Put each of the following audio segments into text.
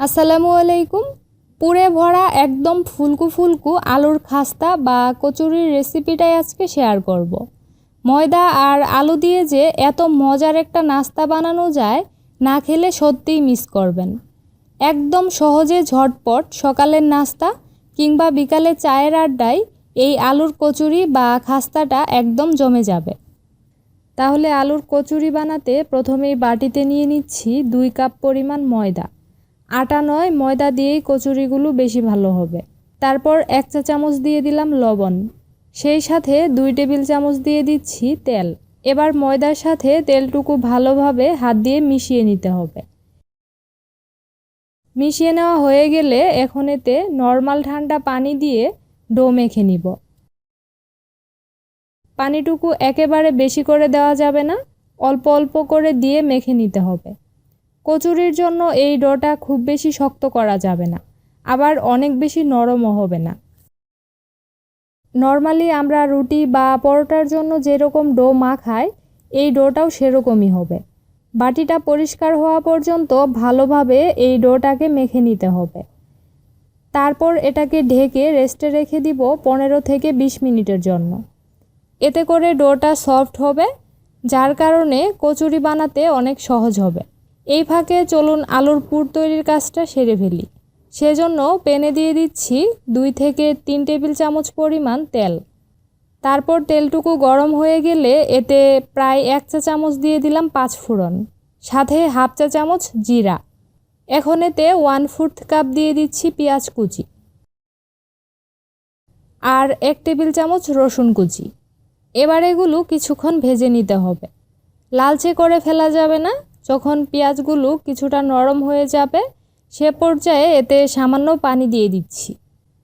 আসসালামু আলাইকুম। পুরে ভরা একদম ফুলকু ফুলকু আলুর খাস্তা বা কচুরির রেসিপিটাই আজকে শেয়ার করব। ময়দা আর আলু দিয়ে যে এত মজার একটা নাস্তা বানানো যায়, না খেলে সত্যিই মিস করবেন। একদম সহজে ঝটপট সকালের নাস্তা কিংবা বিকালে চায়ের আড্ডায় এই আলুর কচুরি বা খাস্তাটা একদম জমে যাবে। তাহলে আলুর কচুরি বানাতে প্রথমেই বাটিতে নিয়ে নিচ্ছি দুই কাপ পরিমাণ ময়দা। আটা নয়, ময়দা দিয়েই কচুরিগুলো বেশি ভালো হবে। তারপর এক চা চামচ দিয়ে দিলাম লবণ। সেই সাথে দুই টেবিল চামচ দিয়ে দিচ্ছি তেল। এবার ময়দার সাথে তেলটুকু ভালোভাবে হাত দিয়ে মিশিয়ে নিতে হবে। মিশিয়ে নেওয়া হয়ে গেলে এখন এতে নর্মাল ঠান্ডা পানি দিয়ে ডো মেখে নিব। পানিটুকু একেবারে বেশি করে দেওয়া যাবে না, অল্প অল্প করে দিয়ে মেখে নিতে হবে। কচুরির জন্য এই ডোটা খুব বেশি শক্ত করা যাবে না, আবার অনেক বেশি নরমও হবে না। নর্মালি আমরা রুটি বা পরোটার জন্য যেরকম ডো মাখাই, এই ডোটাও সেরকমই হবে। বাটিটা পরিষ্কার হওয়া পর্যন্ত ভালোভাবে এই ডোটাকে মেখে নিতে হবে। তারপর এটাকে ঢেকে রেস্টে রেখে দিব পনেরো থেকে বিশ মিনিটের জন্য। এতে করে ডোটা সফট হবে, যার কারণে কচুরি বানাতে অনেক সহজ হবে। এই ফাঁকে চলুন আলুর পুর তৈরির কাজটা সেরে ফেলি। সেজন্য প্যানে দিয়ে দিচ্ছি দুই থেকে তিন টেবিল চামচ পরিমাণ তেল। তারপর তেলটুকু গরম হয়ে গেলে এতে প্রায় এক চা চামচ দিয়ে দিলাম পাঁচ ফোড়ন, সাথে হাফ চা চামচ জিরা। এখন এতে ওয়ান ফোর্থ কাপ দিয়ে দিচ্ছি পেঁয়াজ কুচি আর এক টেবিল চামচ রসুন কুচি। এবার এগুলো কিছুক্ষণ ভেজে নিতে হবে। লালচে করে ফেলা যাবে না। যখন পেঁয়াজগুলো কিছুটা নরম হয়ে যাবে, সে পর্যায়ে এতে সামান্য পানি দিয়ে দিচ্ছি।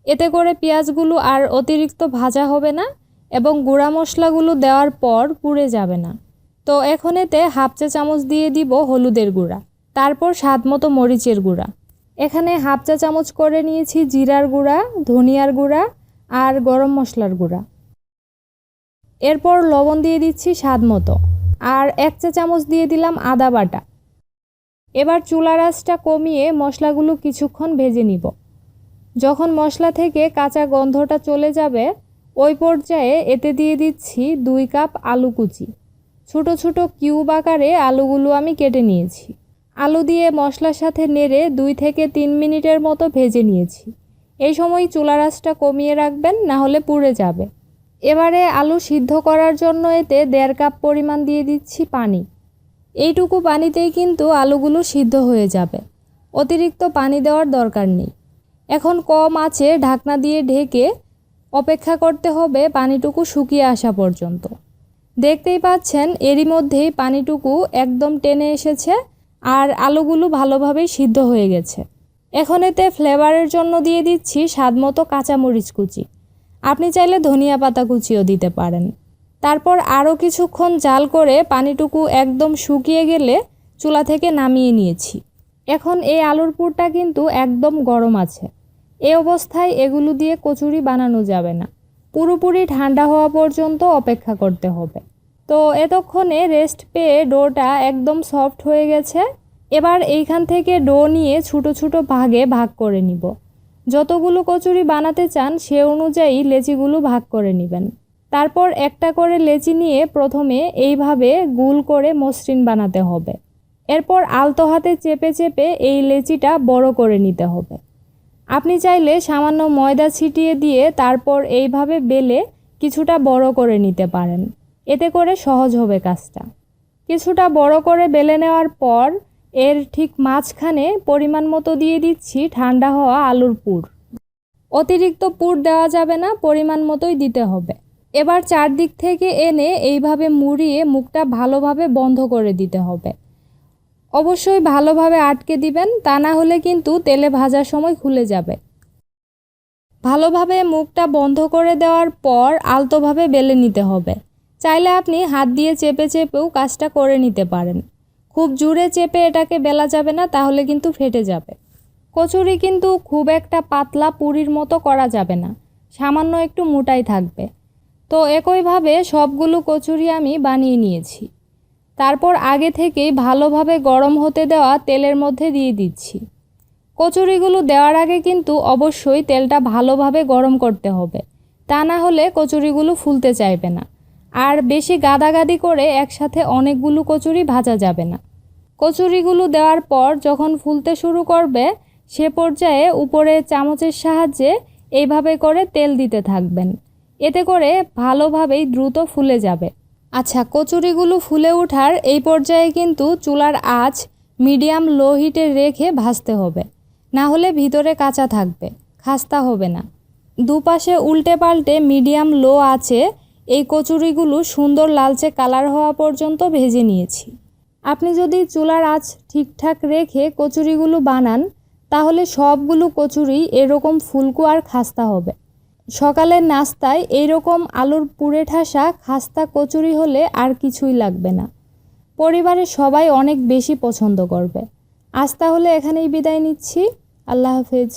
এতে করে পেঁয়াজগুলো আর অতিরিক্ত ভাজা হবে না এবং গুঁড়া মশলাগুলো দেওয়ার পর পুড়ে যাবে না। তো এখন এতে হাফ চা চামচ দিয়ে দিব হলুদের গুঁড়া, তারপর স্বাদ মতো মরিচের গুঁড়া। এখানে হাফ চা চামচ করে নিয়েছি জিরার গুঁড়া, ধনিয়ার গুঁড়া আর গরম মশলার গুঁড়া। এরপর লবণ দিয়ে দিচ্ছি স্বাদ মতো। আর এক চা চামচ দিয়ে দিলাম আদা বাটা। এবার চুলা আঁচটা কমিয়ে মশলাগুলো কিছুক্ষণ ভেজে নিব। যখন মশলা থেকে কাঁচা গন্ধটা চলে যাবে, ওই পর্যায়ে এতে দিয়ে দিচ্ছি দুই কাপ আলু কুচি। ছোট ছোট কিউব আকারে আলুগুলো আমি কেটে নিয়েছি। আলু দিয়ে মশলার সাথে নেড়ে দুই থেকে তিন মিনিটের মতো ভেজে নিয়েছি। এই সময় চুলা আঁচটা কমিয়ে রাখবেন, না হলে পুড়ে যাবে। এবারে আলু সিদ্ধ করার জন্য এতে দেড় কাপ পরিমাণ দিয়ে দিচ্ছি পানি। এইটুকু পানিতেই কিন্তু আলুগুলো সিদ্ধ হয়ে যাবে। অতিরিক্ত পানি দেওয়ার দরকার নেই। এখন কম আছে ঢাকনা দিয়ে ঢেকে অপেক্ষা করতে হবে পানিটুকু শুকিয়ে আসা পর্যন্ত। দেখতেই পাচ্ছেন এরই মধ্যেই পানিটুকু একদম টেনে এসেছে আর আলুগুলো ভালোভাবেই সিদ্ধ হয়ে গেছে। এখন এতে ফ্লেভারের জন্য দিয়ে দিচ্ছি স্বাদমতো কাঁচামরিচ কুচি। আপনি চাইলে ধনিয়া পাতা কুচিও দিতে পারেন। তারপর আরও কিছুক্ষণ জাল করে পানিটুকু একদম শুকিয়ে গেলে চুলা থেকে নামিয়ে নিয়েছি। এখন এই আলুর পুরটা কিন্তু একদম গরম আছে। এ অবস্থায় এগুলো দিয়ে কচুরি বানানো যাবে না। পুরোপুরি ঠান্ডা হওয়া পর্যন্ত অপেক্ষা করতে হবে। তো এতক্ষণে রেস্ট পেয়ে ডোটা একদম সফট হয়ে গেছে। এবার এইখান থেকে ডো নিয়ে ছোটো ছোটো ভাগে ভাগ করে নিব। যতগুলো কচুরি বানাতে চান, সে অনুযায়ী লেচিগুলো ভাগ করে নেবেন। তারপর একটা করে লেচি নিয়ে প্রথমে এইভাবে গুল করে মসৃণ বানাতে হবে। এরপর আলতো হাতে চেপে চেপে এই লেচিটা বড় করে নিতে হবে। আপনি চাইলে সামান্য ময়দা ছিটিয়ে দিয়ে তারপর এইভাবে বেলে কিছুটা বড় করে নিতে পারেন। এতে করে সহজ হবে কাজটা। কিছুটা বড় করে বেলে নেওয়ার পর এর ঠিক মাঝখানে পরিমাণ মতো দিয়ে দিচ্ছি ঠান্ডা হওয়া আলুর পুর। অতিরিক্ত পুর দেওয়া যাবে না, পরিমাণ মতোই দিতে হবে। এবার চারদিক থেকে এনে এইভাবে মুড়িয়ে মুখটা ভালোভাবে বন্ধ করে দিতে হবে। অবশ্যই ভালোভাবে আটকে দিবেন, তা না হলে কিন্তু তেলে ভাজার সময় খুলে যাবে। ভালোভাবে মুখটা বন্ধ করে দেওয়ার পর আলতোভাবে বেলে নিতে হবে। চাইলে আপনি হাত দিয়ে চেপে চেপেও কাজটা করে নিতে পারেন। খুব জোরে চেপে এটাকে বেলা যাবে না, তাহলে কিন্তু ফেটে যাবে। কচুরি কিন্তু খুব একটা পাতলা পুরির মতো করা যাবে না, সামান্য একটু মোটাই থাকবে। তো একইভাবে সবগুলো কচুরি আমি বানিয়ে নিয়েছি। তারপর আগে থেকেই ভালোভাবে গরম হতে দেওয়া তেলের মধ্যে দিয়ে দিচ্ছি। কচুরিগুলো দেওয়ার আগে কিন্তু অবশ্যই তেলটা ভালোভাবে গরম করতে হবে, তা না হলে কচুরিগুলো ফুলতে চাইবে না। আর বেশি গাদাগাদি করে একসাথে অনেকগুলো কচুরি ভাজা যাবে না। কচুরিগুলো দেওয়ার পর যখন ফুলতে শুরু করবে, সে পর্যায়ে উপরে চামচের সাহায্যে এইভাবে করে তেল দিতে থাকবেন। এতে করে ভালোভাবেই দ্রুত ফুলে যাবে। আচ্ছা কচুরিগুলো ফুলে ওঠার এই পর্যায়ে কিন্তু চুলার আঁচ মিডিয়াম লো হিটে রেখে ভাজতে হবে। না হলে ভিতরে কাঁচা থাকবে, খাস্তা হবে না। দুপাশে উল্টে পাল্টে মিডিয়াম লো আছে এই কচুরিগুলো সুন্দর লালচে কালার হওয়া পর্যন্ত ভেজে নিয়েছি। আপনি যদি চুলার আঁচ ঠিকঠাক রেখে কচুরিগুলো বানান, তাহলে সবগুলো কচুরি এরকম ফুলকো আর খাস্তা হবে। সকালের নাস্তায় এইরকম আলুর পুড়ে ঠাসা খাস্তা কচুরি হলে আর কিছুই লাগবে না। পরিবারের সবাই অনেক বেশি পছন্দ করবে। আজ তাহলে এখানেই বিদায় নিচ্ছি। আল্লাহ হাফেজ।